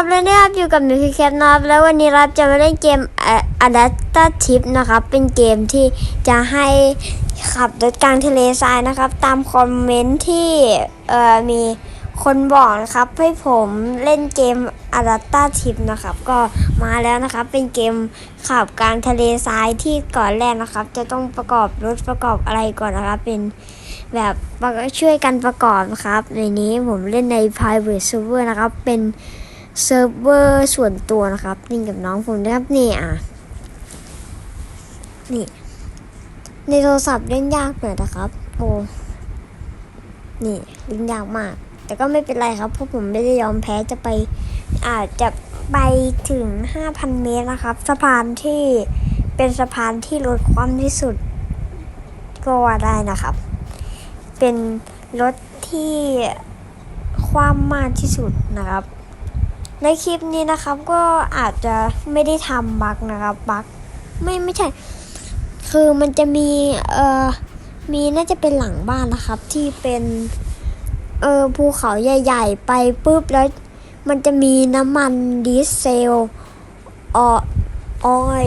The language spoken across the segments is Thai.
ครับแล้วนี่ครับอยู่กับหนูคือแคปนะครับแล้ววันนี้รับจะมาเล่นเกมอะดัตตาทิปนะครับ เป็นเกมที่จะให้ขับรถกลางทะเลทรายนะครับ ตามคอมเมนต์ที่เอ่อมีคนบอกนะครับ ให้ผมเล่นเกมอะดัตตาทิปนะครับ ก็มาแล้วนะครับ เป็นเกมขับกลางทะเลทรายที่ก่อนแรกนะครับ จะต้องประกอบรถประกอบอะไรก่อนนะครับ เป็นแบบช่วยกันประกอบนะครับในนี้ผมเล่นใน private server นะครับเป็น เซิร์ฟเวอร์ส่วนตัวนะครับนี่กับน้องผมนะครับนี่อะนี่ ในโทรศัพท์เล่นยากหน่อยนะครับโอ้นี่เล่นยากมาก แต่ก็ไม่เป็นไรครับเพราะผมไม่ได้ยอมแพ้จะไปอาจจะไปถึง 5,000 เมตรนะครับ สะพานที่เป็นสะพานที่ลดความที่สุดก็ว่าได้นะครับ เป็นรถที่ความมากที่สุดนะครับ ในคลิปนี้นะครับก็อาจจะไม่ได้ทำบักนะครับบักไม่ไม่ใช่ คือมันจะมีเอ่อมีน่าจะเป็นหลังบ้านนะครับ ที่เป็นเออภูเขาใหญ่ ๆ ไปปุ๊บแล้วมันจะมีน้ำมันดีเซลอออย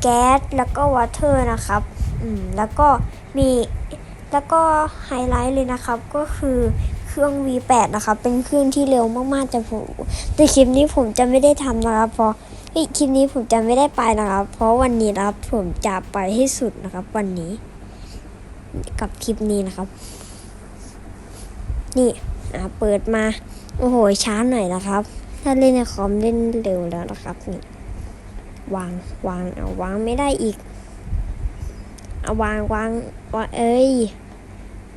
แก๊สแล้วก็วอเตอร์นะครับ อืมแล้วก็มีแล้วก็ไฮไลท์เลยนะครับก็คือ เครื่อง V8 นะครับเป็นเครื่องที่เร็วมากๆจะผมแต่คลิปนี้ผมจะไม่ได้ทำนะครับเพราะคลิปนี้ผมจะไม่ได้ไปนะครับ เพราะวันนี้นะครับผมจะไปให้สุดนะครับ วันนี้ กับคลิปนี้นะครับ นี่อะเปิดมา โอ้โหช้าหน่อยนะครับ ถ้าเล่นในคอมเล่นเร็วแล้วนะครับนี่วางวางเอาวางไม่ได้อีกเอาวางวางวางเอ้ย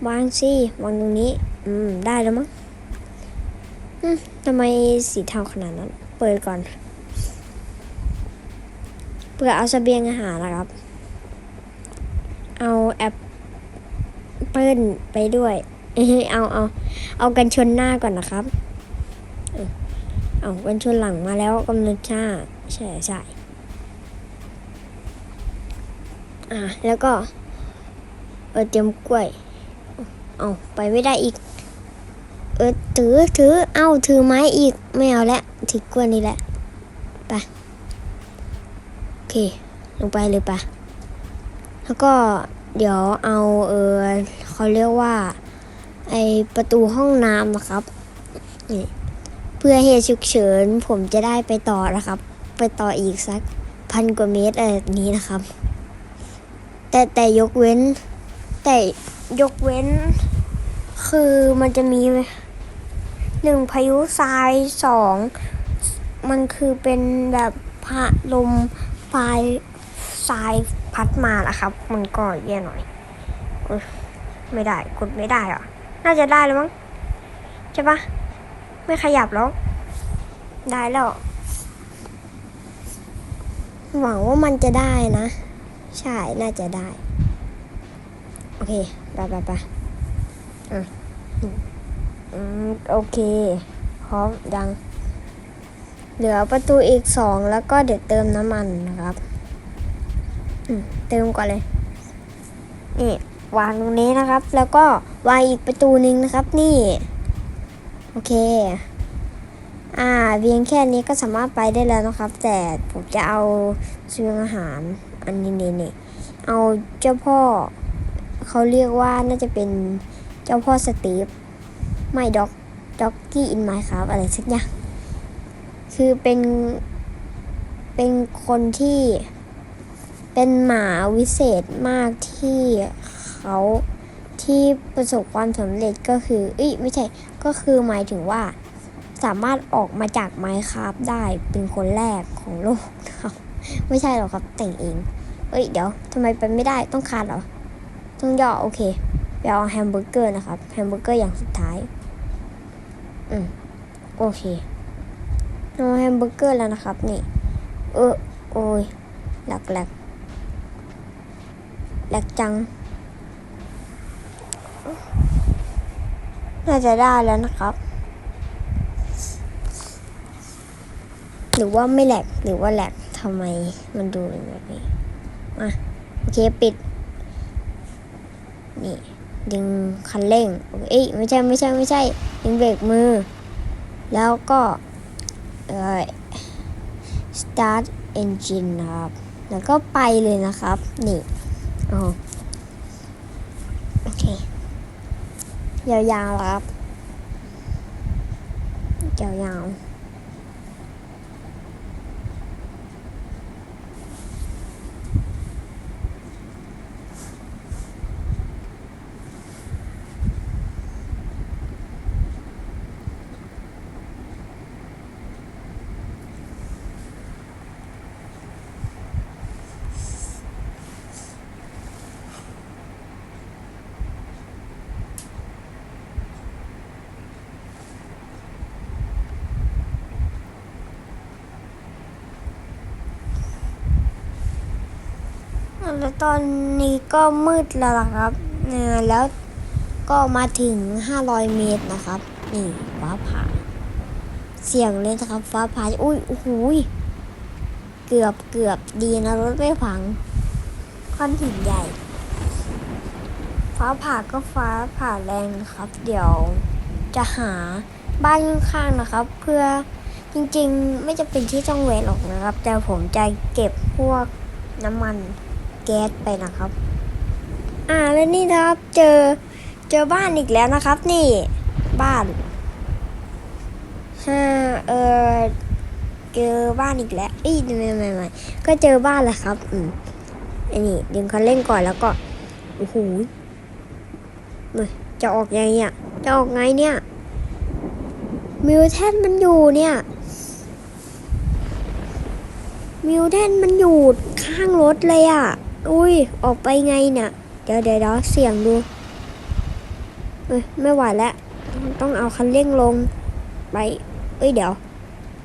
วางสิวางตรงนี้ อืม ได้แล้วมั้งอืมทำไมสีเทาขนาดนั้น เปิดก่อน เพื่อเอาเสบียงอาหารนะครับ เอาแอปเปิลไปด้วย เอาเอาเอากันชนหน้าก่อนนะครับเออเอากันชนหลังมาแล้วกำลังชาใช่ใช่อะแล้วก็ เออเตรียมกล้วย เอาไปไม่ได้อีก เออถือถือเอาถือไม้อีกไม่เอาแล้วถือกล้วยนี่แหละไปโอเค ลงไปเลยปะแล้วก็เดี๋ยวเอาเออเขาเรียกว่า ไอประตูห้องน้ำนะครับนี่เพื่อเหตุฉุกเฉินผมจะได้ไปต่อนะครับ ไปต่ออีกสักพันกว่าเมตรอะไรแบบนี้นะครับ แต่แต่ยกเว้น แต่ยกเว้น คือมันจะมี หนึ่งพายุทรายสองมันคือเป็นแบบพะลมปลายทรายพัดมาอะครับ มันก็แย่หน่อยอยไม่ได้กดไม่ได้อะน่าจะได้แล้วมั้งใช่ปะไม่ขยับแล้ว ได้แล้ว หวังว่ามันจะได้นะ ใช่น่าจะได้ โอเค ไปไปไปอะ อืม โอเค พร้อมยัง เหลือประตูอีกสองแล้วก็เดี๋ยวเติมน้ำมันนะครับ อืม เติมก่อนเลย นี่ วางตรงนี้นะครับ แล้วก็วางอีกประตูหนึ่งนะครับ นี่ โอเค อ่าเพียงแค่นี้ก็สามารถไปได้แล้วนะครับ แต่ผมจะเอาซื้ออาหาร อันนี้นี่นี่เอาเจ้าพ่อ เขาเรียกว่าน่าจะเป็นเจ้าพ่อสตีฟ ไม่ด็อกด็อกกี้อินไมครับอะไรสักอย่าง คือเป็น เป็นคนที่ เป็นหมาวิเศษมากที่เขาที่ประสบความสำเร็จก็คือเอ้ยไม่ใช่ ก็คือหมายถึงว่า สามารถออกมาจากไมค์ครับได้เป็นคนแรกของโลกนะครับ ไม่ใช่หรอกครับแต่งเอง เอ้ยเดี๋ยวทำไมไปไม่ได้ต้องคานเหรอ ต้องย่อโอเคไปเอาแฮมเบอร์เกอร์นะครับ แฮมเบอร์เกอร์อย่างสุดท้าย อืมโอเคเอาแฮมเบอร์เกอร์แล้วนะครับ นี่ เออโอ้ยแหลกแหลกแหลกจัง น่าจะได้แล้วนะครับ หรือว่าไม่แหลกหรือว่าแหลกทำไมมันดูเป็นแบบนี้มาโอเค ปิด นี่ ดึงคันเร่งเอ้ยไม่ใช่ไม่ใช่ไม่ใช่ดึงเบรกมือ แล้วก็เอ่อ start engine นะครับ แล้วก็ไปเลยนะครับ นี่โอ้โอเค ยาวๆครับ ยาวๆ แล้วตอนนี้ก็มืดแล้วล่ะครับเออแล้วก็มาถึง 500 เมตรนะครับ นี่ฟ้าผ่า เสียงเลยนะครับ ฟ้าผ่า อุ้ยโอ้โหเกือบเกือบดีนะรถไม่พังก้อนหินใหญ่ ฟ้าผ่าก็ฟ้าผ่าแรงนะครับ เดี๋ยวจะหาบ้านข้างๆนะครับ เพื่อจริงๆ ไม่จะเป็นที่ต้องแวะหรอกนะครับ แต่ผมจะเก็บพวกน้ำมัน แก๊สไปนะครับ อ่าแล้วนี่นะครับเจอเจอบ้านอีกแล้วนะครับ นี่บ้านฮ่าเออเจอบ้านอีกแล้วอีไม่ไม่ไม่ไม่ก็เจอบ้านแล้วครับ อืมอันนี้ดึงคันเร่งก่อนแล้วก็โอ้โหเฮ้ยจะออกยังไงเนี่ยจะออกไงเนี่ยมิวแทนมันอยู่เนี่ยมิวแทนมันอยู่ข้างรถเลยอะ อุ้ย ออกไปไงเนี่ยเดี๋ยวเดี๋ยวเดี๋ยวเสียงดูเอ้ยไม่ไหวแล้ว ต้องเอาคันเร่งลง ไป เอ้ยเดี๋ยว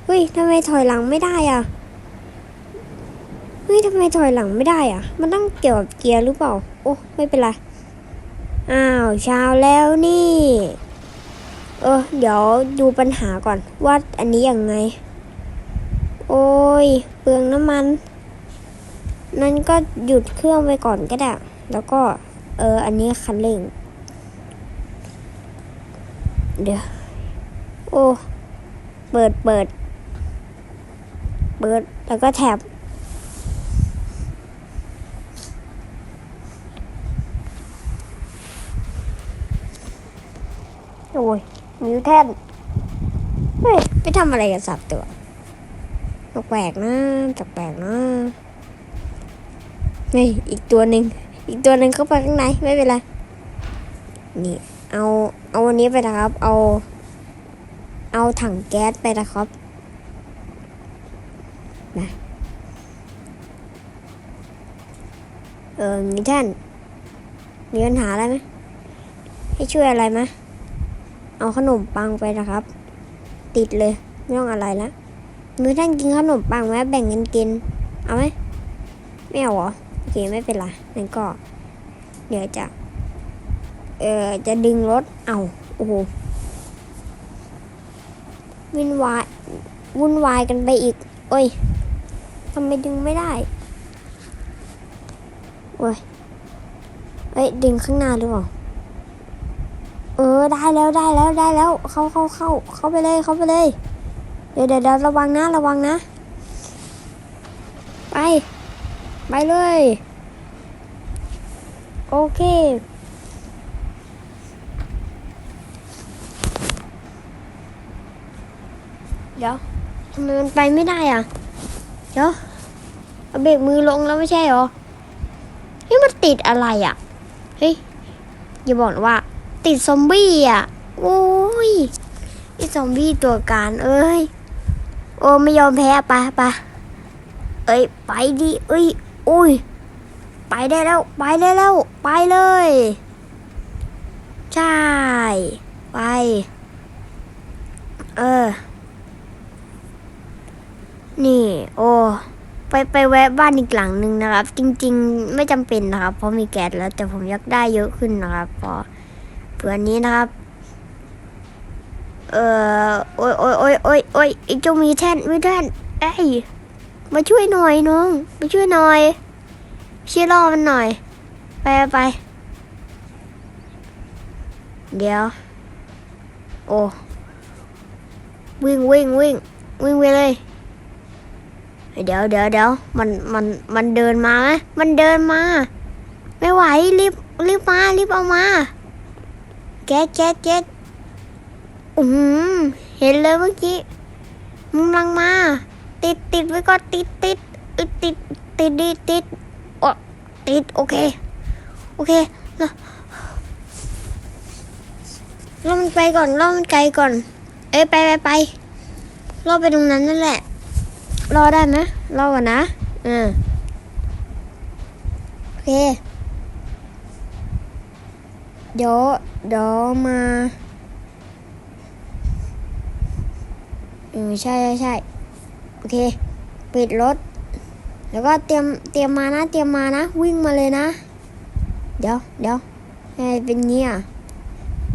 เฮ้ยทำไมถอยหลังไม่ได้อะเฮ้ยทำไมถอยหลังไม่ได้อะ มันต้องเกี่ยวกับเกียร์หรือเปล่า โอ้ไม่เป็นไร อ้าวเช้าแล้วนี่ เออเดี๋ยวดูปัญหาก่อนว่าอันนี้ยังไง โอ้ยเปลืองน้ำมัน นั่นก็หยุดเครื่องไปก่อนก็ได้ แล้วก็เออ อันนี้คันเร่ง เดี๋ยว โอ้ เปิดเปิด เปิด แล้วก็แท็บโอ้ยมิวแทนเฮ้ย ไปทำอะไรกับสัตว์ตัวแปลกนะแปลกนะ นี่อีกตัวหนึ่งอีกตัวหนึ่งเข้าไปข้างในไม่เป็นไรนี่เอาเอาวันนี้ไปนะครับ เอา เอาถังแก๊สไปนะครับนะเออมีท่านมีปัญหาอะไรไหมให้ช่วยอะไรไหมเอาขนมปังไปนะครับ ติดเลยไม่ต้องอะไรละมือท่านกินขนมปังไหมแบ่งกันกิน เอาไหมไม่เอาเหรอ โอเคไม่เป็นไรงั้นก็ เดี๋ยวจะ เอ่อ จะดึงรถ เอาโอ้โหวุ่นวายวุ่นวายกันไปอีก โอ้ยทำไมดึงไม่ได้ โอ้ยเอ้ยดึงข้างหน้าหรือเปล่า เออได้แล้วได้แล้วได้แล้ว เข้าเข้าเข้าเข้าไปเลยเข้าไปเลย เดี๋ยวเดี๋ยวระวังนะระวังนะ ไป ไปเลย โอเค เดี๋ยวทำไมมันไปไม่ได้อะ เดี๋ยวเอาเบรกมือลงแล้วไม่ใช่เหรอเฮ้ยมันติดอะไรอะ เฮ้ย อย่าบอกนะว่า ติดซอมบี้อะ โอ้ยไอซอมบี้ตัวการเอ้ย โอ้ไม่ยอมแพ้ไปไปเอ้ย ไปดิ เอ้ย อุ้ย ไปได้แล้ว ไปได้แล้ว ไปเลย ใช่ ไป เออ นี่ โอ้ไปไปแวะบ้านอีกหลังหนึ่งนะครับ จริง ๆ ไม่จำเป็นนะครับ เพราะมีแก๊สแล้วแต่ผมอยากได้เยอะขึ้นนะครับพราะเผื่อนี้นะครับ เออโอ้ยโอ้ยโอ้ยโอ้ยไอ้เจ้ามีแท่นมีแท่นเอ้ย มาช่วยหน่อยน้องมาช่วยหน่อยช่วยรอมันหน่อย ไปไป เดี๋ยว โอ้วิ่งวิ่งวิ่งวิ่งไปเลย เดี๋ยวเดี๋ยวเดี๋ยวมันมันมันเดินมาไหมมันเดินมา ไม่ไหวรีบรีบมารีบเอามาแก๊สแก๊สแก๊สอือหือเห็นเลยเมื่อกี้มึงลังมา ติดติดไว้ก่อนติดติดอึดติดติดดิติดอติดโอเค โอเคแล้วล่อมันไปก่อนล่อมันไกลก่อน เอ้ยไปไปไปล่อไปตรงนั้นนั่นแหละ รอได้ไหมรอก่อนนะอืมโอเค เดี๋ยวเดี๋ยวมาเออใช่ใช่ใช่ อเค ปิดรถ แล้วก็เตรียมเตรียมมานะ เตรียมมานะ วิ่งมาเลยนะ เดี๋ยวเดี๋ยวให้เป็นเงี้ย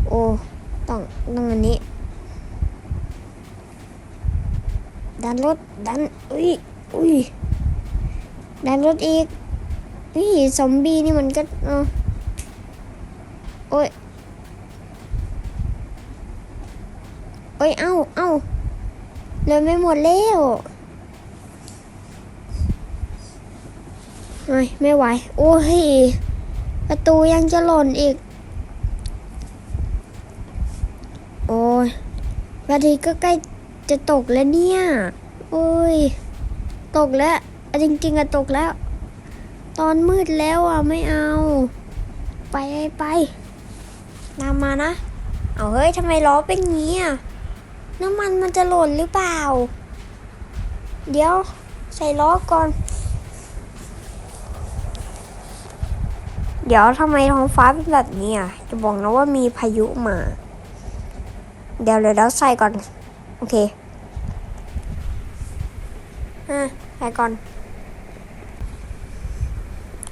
โอ้ต้องต้องอันนี้ ดันรถดันอุ้ยอุ้ยดันรถอีกอุ้ยซอมบี้นี่มันก็เออโอ้ยโอ้ยเอ้าเอ้าเลยไม่หมดแล้ว เฮ้ยไม่ไหว โอ้ยประตูยังจะหล่นอีก โอ้ยนาทีก็ใกล้จะตกแล้วเนี่ย โอ้ย ตกแล้ว จริง ๆอะตกแล้ว ตอนมืดแล้วอะไม่เอา ไปไปไปตามานะ เอาเฮ้ยทำไมล้อเป็นงี้อะน้ำมันมันจะหล่นหรือเปล่า เดี๋ยวใส่ล้อก่อน เดี๋ยวทำไมท้องฟ้าเป็นแบบนี้อะ จะบอกนะว่ามีพายุมา เดี๋ยวเดี๋ยวเราใส่ก่อน โอเคอะใส่ก่อน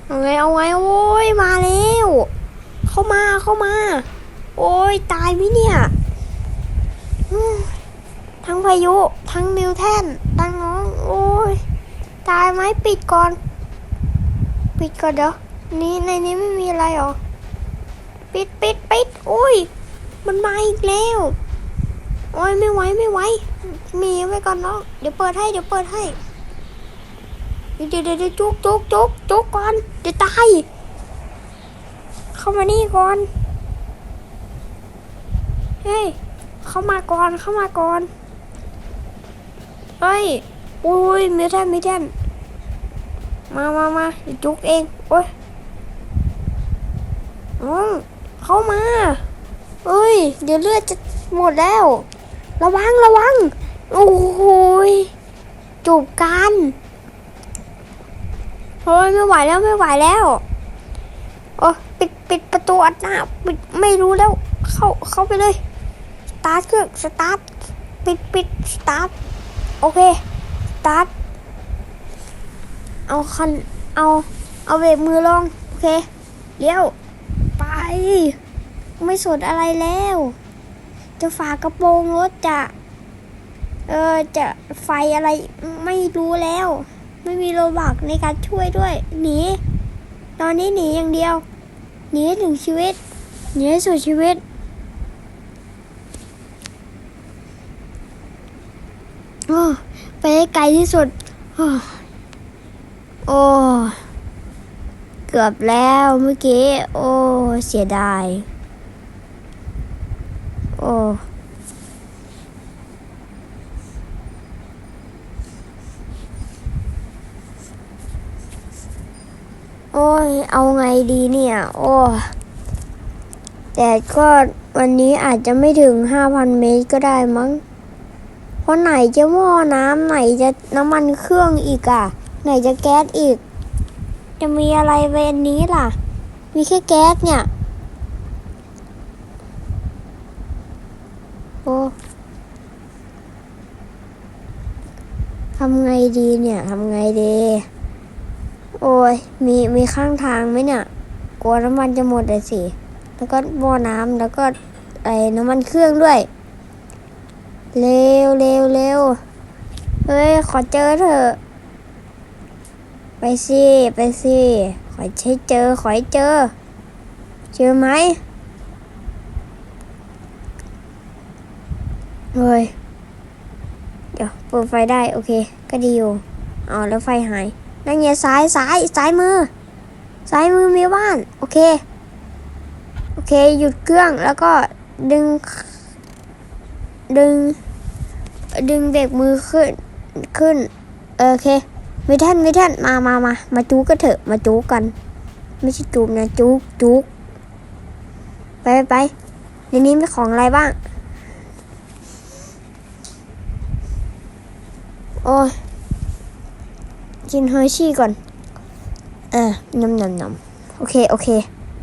เอาไงเอาไงโอ้ยมาแล้ว เข้ามาเข้ามา โอ้ยตายไหมเนี่ยทั้งพายุทั้งมิวแทนทั้งน้อง โอ้ยตายไหมปิดก่อน ปิดก่อนเดี๋ยว นี่ในนี้ไม่มีอะไรหรอ ปิดปิดปิดโอ้ย มันมาอีกแล้ว โอ้ยไม่ไหวไม่ไหว มีไว้ก่อนเนาะเดี๋ยวเปิดให้เดี๋ยวเปิดให้ เดี๋ยวเดี๋ยวจุกจุกจุกจุกก่อนเดี๋ยวตาย เข้ามานี่ก่อน เฮ้ย เข้ามาก่อนเข้ามาก่อน เฮ้ย อุ้ยมิวแทนมิวแทนมามามาจุกเอง โอ้ย อืมเข้ามาเอ้ย เดี๋ยวเลือดจะหมดแล้ว ระวังระวัง โอ้โหยจูบกันโอ้ยไม่ไหวแล้วไม่ไหวแล้วโอ้ปิดปิดประตูอัดหน้าปิดไม่รู้แล้ว เข้าเข้าไปเลยสตาร์ทเครื่องสตาร์ทปิดปิดสตาร์ทโอเคสตาร์ทเอาคันเอาเอาเบรกมือลงโอเคเลี้ยว ไปไม่สนอะไรแล้ว จะฝากระโปรงรถจะ เออจะไฟอะไรไม่รู้แล้ว ไม่มีโลบักในการช่วยด้วย หนี ตอนนี้หนีอย่างเดียว หนีถึงชีวิต หนีสุดชีวิตโอ้ไปให้ไกลที่สุด โอ้โอ้ เกือบแล้วเมื่อกี้ โอ้เสียดาย โอ้โอ้ยเอาไงดีเนี่ย โอ้แต่ก็วันนี้อาจจะไม่ถึง5,000เมตรก็ได้มั้ง เพราะไหนจะหม้อน้ำไหนจะน้ำมันเครื่องอีกอะ ไหนจะแก๊สอีก จะมีอะไรเวนนี้ล่ะ มีแค่แก๊สเนี่ย โอ้ทำไงดีเนี่ยทำไงดี โอ้ย มีมีข้างทางไหมเนี่ย กลัวน้ำมันจะหมดเลยสิ แล้วก็หม้อน้ำแล้วก็ไอ้น้ำมันเครื่องด้วย เร็วเร็วเร็วเฮ้ย ขอเจอเถอะ ไปสิไปสิขอให้เจอขอให้เจอ เจอไหมเฮ้ยเดี๋ยวเปิดไฟได้โอเค ก็ดีอยู่เอแล้วไฟหายนั่นไงซ้ายซ้ายซ้ายมือซ้ายมือมีบ้าน โอเค โอเค หยุดเครื่องแล้วก็ดึง ดึง ดึงเบรกมือขึ้นขึ้น โอเค มิท่านมิท่านมามามามาจูกันเถอะ มาจูกัน ไม่ใช่จูบนะจูจูไปไปไปในนี้มีของอะไรบ้าง โอ้ยกินเฮอร์ชี่ก่อน เออนำนำนำโอเค โอเค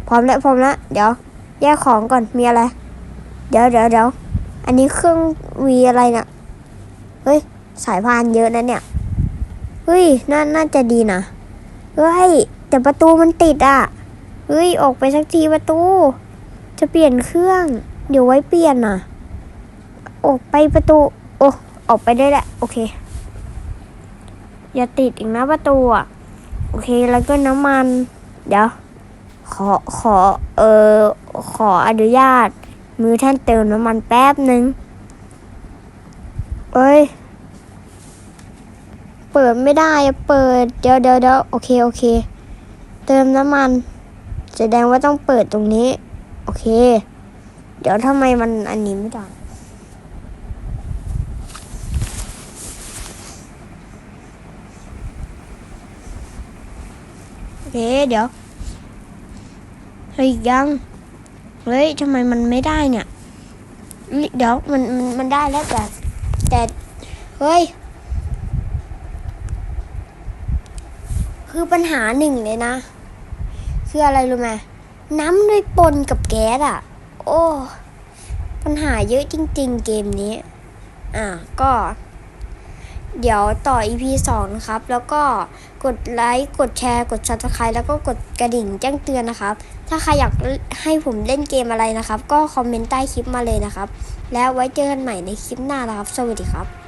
พร้อมแล้ว พร้อมแล้ว เดี๋ยว แยกของก่อน มีอะไร เดี๋ยวเดี๋ยวเดี๋ยวอันนี้เครื่องวีอะไรเนะ่ะเฮ้ย สายพานเยอะนะเนี่ย เฮ้ยน่าน่าจะดีนะเฮ้ย แต่ประตูมันติดอะเฮ้ย ออกไปสักทีประตู จะเปลี่ยนเครื่อง เดี๋ยวไว้เปลี่ยนน่ะ ออกไปประตู โอ้ออกไปได้แหละ โอเค อย่าติดอีกนะประตูอะ โอเคแล้วก็น้ำมัน เดี๋ยว ขอขอ เออขออนุญาต มือท่านเติมน้ำมันแป๊บหนึ่งเอ้ย เปิดไม่ได้เปิดเดี๋ยวเดี๋ยวเดี๋ยวโอเคโอเค เติมน้ำมัน แสดงว่าต้องเปิดตรงนี้ โอเค เดี๋ยวทำไมมันอันนี้ไม่ได้โอเคเดี๋ยวเฮ้ยยังเฮ้ยทำไมมันไม่ได้เนี่ยเฮ้ยเดี๋ยวมันมันมันได้แล้วแต่แต่เฮ้ย คือปัญหาหนึ่งเลยนะ คืออะไรรู้ไหมน้ำด้วยปนกับแก๊สอะ โอ้ปัญหาเยอะจริง ๆ เกมนี้ อะก็ เดี๋ยวต่อ EP 2 นะครับ แล้วก็กดไลค์ กดแชร์ กด subscribe แล้วก็กดกระดิ่งแจ้งเตือนนะครับ ถ้าใครอยากให้ผมเล่นเกมอะไรนะครับ ก็คอมเมนต์ใต้คลิปมาเลยนะครับ แล้วไว้เจอกันใหม่ในคลิปหน้านะครับ สวัสดีครับ